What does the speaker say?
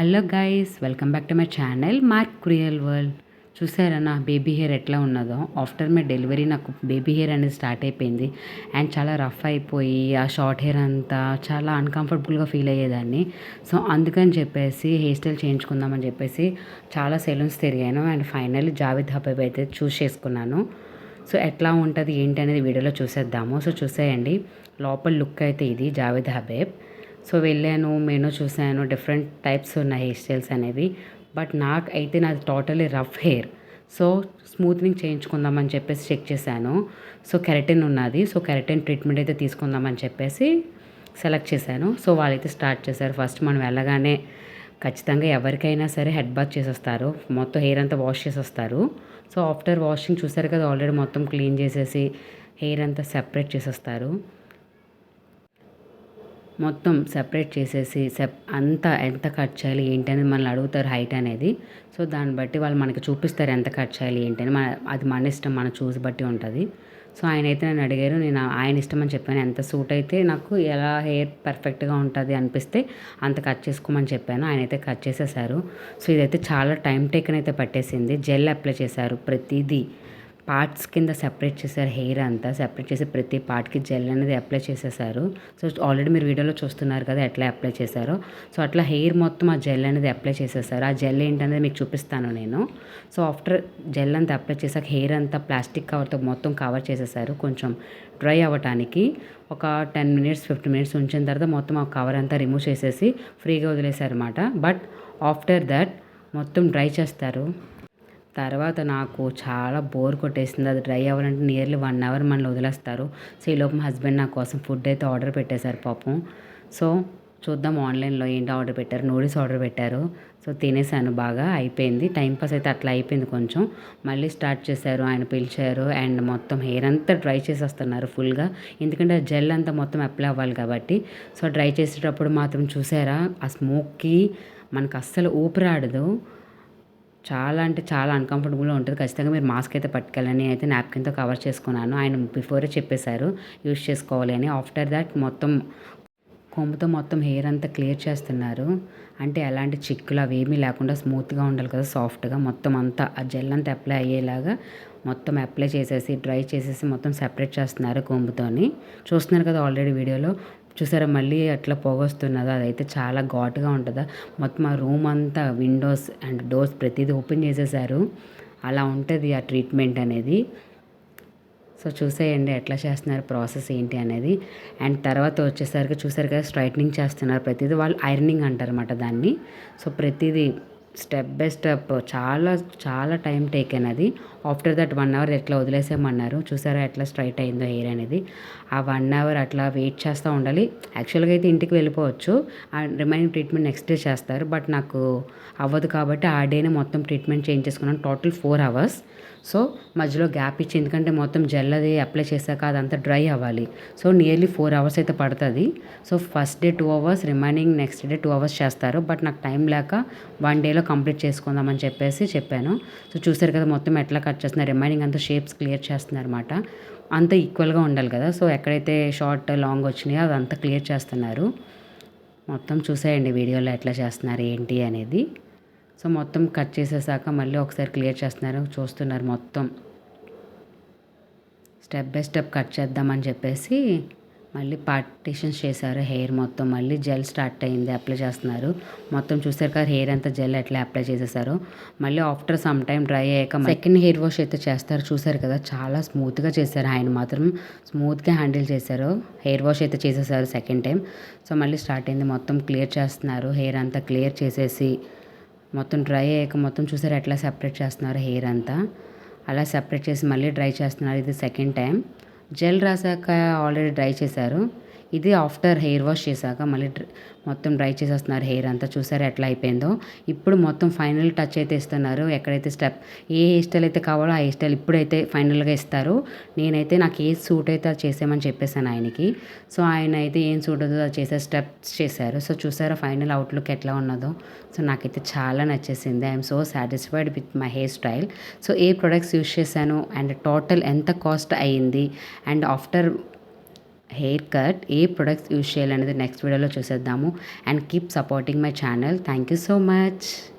Hello guys welcome back to my channel mark క్రియల్ world. చూసారా నా baby hair ఎట్లా ఉన్నదో? ఆఫ్టర్ మై డెలివరీ నాకు బేబీ హెయిర్ అనేది స్టార్ట్ అయిపోయింది. అండ్ చాలా రఫ్ అయిపోయి ఆ షార్ట్ హెయిర్ అంతా చాలా అన్కంఫర్టబుల్గా ఫీల్ అయ్యేదాన్ని. సో అందుకని చెప్పేసి హెయిర్ స్టైల్ చేయించుకుందామని చెప్పేసి చాలా సెలూన్స్ తిరిగాను. అండ్ ఫైనల్లీ జావేద్ హబీబ్ అయితే చూస్ చేసుకున్నాను. సో ఎట్లా ఉంటుంది ఏంటి అనేది వీడియోలో చూసేద్దాము. సో చూసేయండి. లోపల లుక్ అయితే ఇది జావేద్ హబీబ్ సో వెళ్ళాను మెనూ చూశాను డిఫరెంట్ టైప్స్ ఉన్నాయి హెయిర్ స్టైల్స్ అనేవి. బట్ నాకు అయితే నాది totally rough hair so smoothing చేయించుకుందామని చెప్పేసి చెక్ చేశాను. సో కెరటిన్ ఉన్నది. సో కెరటిన్ ట్రీట్మెంట్ అయితే తీసుకుందామని చెప్పేసి సెలెక్ట్ చేశాను. సో వాళ్ళైతే స్టార్ట్ చేశారు. ఫస్ట్ మనం వెళ్ళగానే ఖచ్చితంగా ఎవరికైనా సరే హెడ్ బాత్ చేసేస్తారు. మొత్తం హెయిర్ అంతా వాష్ చేసేస్తారు. సో ఆఫ్టర్ వాషింగ్ చూసారు కదా ఆల్రెడీ మొత్తం క్లీన్ చేసేసి హెయిర్ అంతా సెపరేట్ చేసేస్తారు. మొత్తం సెపరేట్ చేసేసి సెప్ అంతా ఎంత కట్ చేయాలి ఏంటి అనేది మనల్ని అడుగుతారు హైట్ అనేది. సో దాన్ని బట్టి వాళ్ళు మనకి చూపిస్తారు ఎంత కట్ చేయాలి ఏంటి అని. మన అది మన ఇష్టం మన చూసి బట్టి ఉంటుంది. సో ఆయన అయితే నన్ను అడిగారు నేను ఆయన ఇష్టం అని చెప్పాను. ఎంత సూట్ అయితే నాకు ఎలా హెయిర్ పర్ఫెక్ట్గా ఉంటుంది అనిపిస్తే అంత కట్ చేసుకోమని చెప్పాను. ఆయన అయితే కట్ చేసేసారు. సో ఇదైతే చాలా టైం టేకన్ అయితే పట్టేసింది. జెల్ అప్లై చేశారు ప్రతిదీ. పార్ట్స్ కింద సెపరేట్ చేశారు హెయిర్ అంతా సెపరేట్ చేసి ప్రతి పార్ట్కి జెల్ అనేది అప్లై చేసేసారు. సో ఆల్రెడీ మీరు వీడియోలో చూస్తున్నారు కదా ఎట్లా అప్లై చేశారో. సో అట్లా హెయిర్ మొత్తం ఆ జెల్ అనేది అప్లై చేసేసారు. ఆ జెల్ ఏంటనేది మీకు చూపిస్తాను నేను. సో ఆఫ్టర్ జెల్ అంతా అప్లై చేశాక హెయిర్ అంతా ప్లాస్టిక్ కవర్తో మొత్తం కవర్ చేసేసారు కొంచెం డ్రై అవ్వటానికి. ఒక టెన్ మినిట్స్ ఫిఫ్టీన్ మినిట్స్ ఉంచిన తర్వాత మొత్తం ఆ కవర్ అంతా రిమూవ్ చేసేసి ఫ్రీగా వదిలేశారు అనమాట బట్ ఆఫ్టర్ దట్ మొత్తం డ్రై చేస్తారు. తర్వాత నాకు చాలా బోర్ కొట్టేసింది. అది డ్రై అవ్వాలంటే నియర్లీ వన్ అవర్ మనల్ని వదిలేస్తారు. సో ఈలోపు మా హస్బెండ్ నా కోసం ఫుడ్ అయితే ఆర్డర్ పెట్టేశారు పాపం. సో చూద్దాం ఆన్లైన్లో ఏంటి ఆర్డర్ పెట్టారు నూడిల్స్ ఆర్డర్ పెట్టారు. సో తినేసాను బాగా అయిపోయింది. టైంపాస్ అయితే అట్లా అయిపోయింది కొంచెం. మళ్ళీ స్టార్ట్ చేశారు ఆయన పిలిచారు అండ్ మొత్తం హెయిర్ అంతా డ్రై చేసేస్తున్నారు ఫుల్గా ఎందుకంటే జెల్ అంతా మొత్తం అప్లై అవ్వాలి కాబట్టి. సో డ్రై చేసేటప్పుడు మాత్రం చూసారా ఆ స్మోక్కి మనకు అస్సలు ఊపిరాడదు. చాలా అంటే చాలా అన్కంఫర్టబుల్గా ఉంటుంది. ఖచ్చితంగా మీరు మాస్క్ అయితే పట్టుకెళ్ళని అయితే నాప్కిన్తో కవర్ చేసుకున్నాను. ఆయన బిఫోరే చెప్పేశారు యూజ్ చేసుకోవాలి అని. ఆఫ్టర్ దాట్ మొత్తం కొమ్ముతో మొత్తం హెయిర్ అంతా క్లియర్ చేస్తున్నారు. అంటే ఎలాంటి చిక్కులు అవి ఏమీ లేకుండా స్మూత్గా ఉండాలి కదా సాఫ్ట్గా మొత్తం అంతా ఆ జెల్ అంతా అప్లై అయ్యేలాగా మొత్తం అప్లై చేసేసి డ్రై చేసేసి మొత్తం సెపరేట్ చేస్తున్నారు కొమ్ముతోని. చూస్తున్నారు కదా ఆల్రెడీ వీడియోలో చూసారా? మళ్ళీ అట్లా పొగొస్తున్నదా? అదైతే చాలా ఘాటుగా ఉంటుందా? మొత్తం ఆ రూమ్ అంతా విండోస్ అండ్ డోర్స్ ప్రతిదీ ఓపెన్ చేసేసారు. అలా ఉంటుంది ఆ ట్రీట్మెంట్ అనేది. సో చూసేయండి ఎట్లా చేస్తున్నారు ప్రాసెస్ ఏంటి అనేది. అండ్ తర్వాత వచ్చేసరికి చూసారు కదా స్ట్రైట్నింగ్ చేస్తున్నారు ప్రతిదీ. వాళ్ళు ఐరనింగ్ అంటారన్నమాట దాన్ని. సో ప్రతిదీ స్టెప్ బై స్టెప్ చాలా చాలా టైం టేక్ అది ఆఫ్టర్ దట్ వన్ అవర్ ఎట్లా వదిలేసామన్నారు చూసారా ఎట్లా స్ట్రైట్ అయిందో హెయిర్ అనేది. ఆ వన్ అవర్ అట్లా వెయిట్ చేస్తూ ఉండాలి. యాక్చువల్గా అయితే ఇంటికి వెళ్ళిపోవచ్చు. ఆ రిమైనింగ్ ట్రీట్మెంట్ నెక్స్ట్ డే చేస్తారు. బట్ నాకు అవ్వదు కాబట్టి ఆ డేనే మొత్తం ట్రీట్మెంట్ చేంజ్ చేసుకున్నాను. Total four hours. సో మధ్యలో గ్యాప్ ఇచ్చి ఎందుకంటే మొత్తం జెల్ అది అప్లై చేశాక అదంతా డ్రై అవ్వాలి. సో నియర్లీ ఫోర్ అవర్స్ అయితే పడుతుంది. So first day two hours remaining next day two hours చేస్తారు. బట్ నాకు టైం లేక వన్ డేలో కంప్లీట్ చేసుకుందామని చెప్పేసి చెప్పాను. సో చూసారు కదా మొత్తం ఎట్లా కట్ చేస్తున్నారు. రిమైనింగ్ అంతా షేప్స్ క్లియర్ చేస్తున్నారు అనమాట అంత ఈక్వల్గా ఉండాలి కదా. సో ఎక్కడైతే షార్ట్ లాంగ్ వచ్చినాయో అదంతా క్లియర్ చేస్తున్నారు. మొత్తం చూసేయండి వీడియోలో ఎట్లా చేస్తున్నారు ఏంటి అనేది. సో మొత్తం కట్ చేసేసాక మళ్ళీ ఒకసారి క్లియర్ చేస్తున్నారు చూస్తున్నారు మొత్తం. స్టెప్ బై స్టెప్ కట్ చేద్దామని చెప్పేసి మళ్ళీ పార్టీషన్స్ చేశారు హెయిర్ మొత్తం. మళ్ళీ జెల్ స్టార్ట్ అయింది అప్లై చేస్తున్నారు. మొత్తం చూసారు కదా హెయిర్ అంతా జెల్ ఎట్లా అప్లై చేసేసారు. మళ్ళీ ఆఫ్టర్ సమ్ టైం డ్రై అయ్యాక సెకండ్ హెయిర్ వాష్ అయితే చేస్తారు చూసారు కదా. చాలా స్మూత్గా చేశారు ఆయన మాత్రం. స్మూత్గా హ్యాండిల్ చేశారు. హెయిర్ వాష్ అయితే చేసేసారు సెకండ్ టైం సో మళ్ళీ స్టార్ట్ అయింది. మొత్తం క్లియర్ చేస్తున్నారు. హెయిర్ అంతా క్లియర్ చేసేసి మొత్తం డ్రై అయ్యాక మొత్తం చూసారు ఎట్లా సెపరేట్ చేస్తున్నారు హెయిర్ అంతా. అలా సెపరేట్ చేసి మళ్ళీ డ్రై చేస్తున్నారు. ఇది సెకండ్ టైం జెల్ రాసాక ఆల్రెడీ డ్రై చేశారు. ఇది ఆఫ్టర్ హెయిర్ వాష్ చేశాక మళ్ళీ మొత్తం డ్రై చేసేస్తున్నారు హెయిర్ అంతా చూసారు ఎట్లా అయిపోయిందో. ఇప్పుడు మొత్తం ఫైనల్ టచ్ అయితే ఇస్తున్నారు. ఎక్కడైతే స్టెప్ ఏ హెయిర్ స్టైల్ అయితే కావాలో ఆ హెయిర్ స్టైల్ ఇప్పుడైతే ఫైనల్గా ఇస్తారు. నేనైతే నాకు ఏ సూట్ అయితే అది చేసామని చెప్పేసాను ఆయనకి. సో ఆయన అయితే ఏం సూట్ అవుతుందో అది చేసే స్టెప్స్ చేశారు. సో చూసారా ఫైనల్ అవుట్లుక్ ఎట్లా ఉన్నదో. సో నాకైతే చాలా నచ్చేసింది. I'm so satisfied with my hair style. So A products use చేశాను అండ్ టోటల్ ఎంత కాస్ట్ అయ్యింది అండ్ ఆఫ్టర్ హెయిర్ కట్ ఏ ప్రొడక్ట్స్ యూజ్ చేయాలనేది నెక్స్ట్ వీడియోలో చూసేద్దాము. And keep supporting my channel thank you so much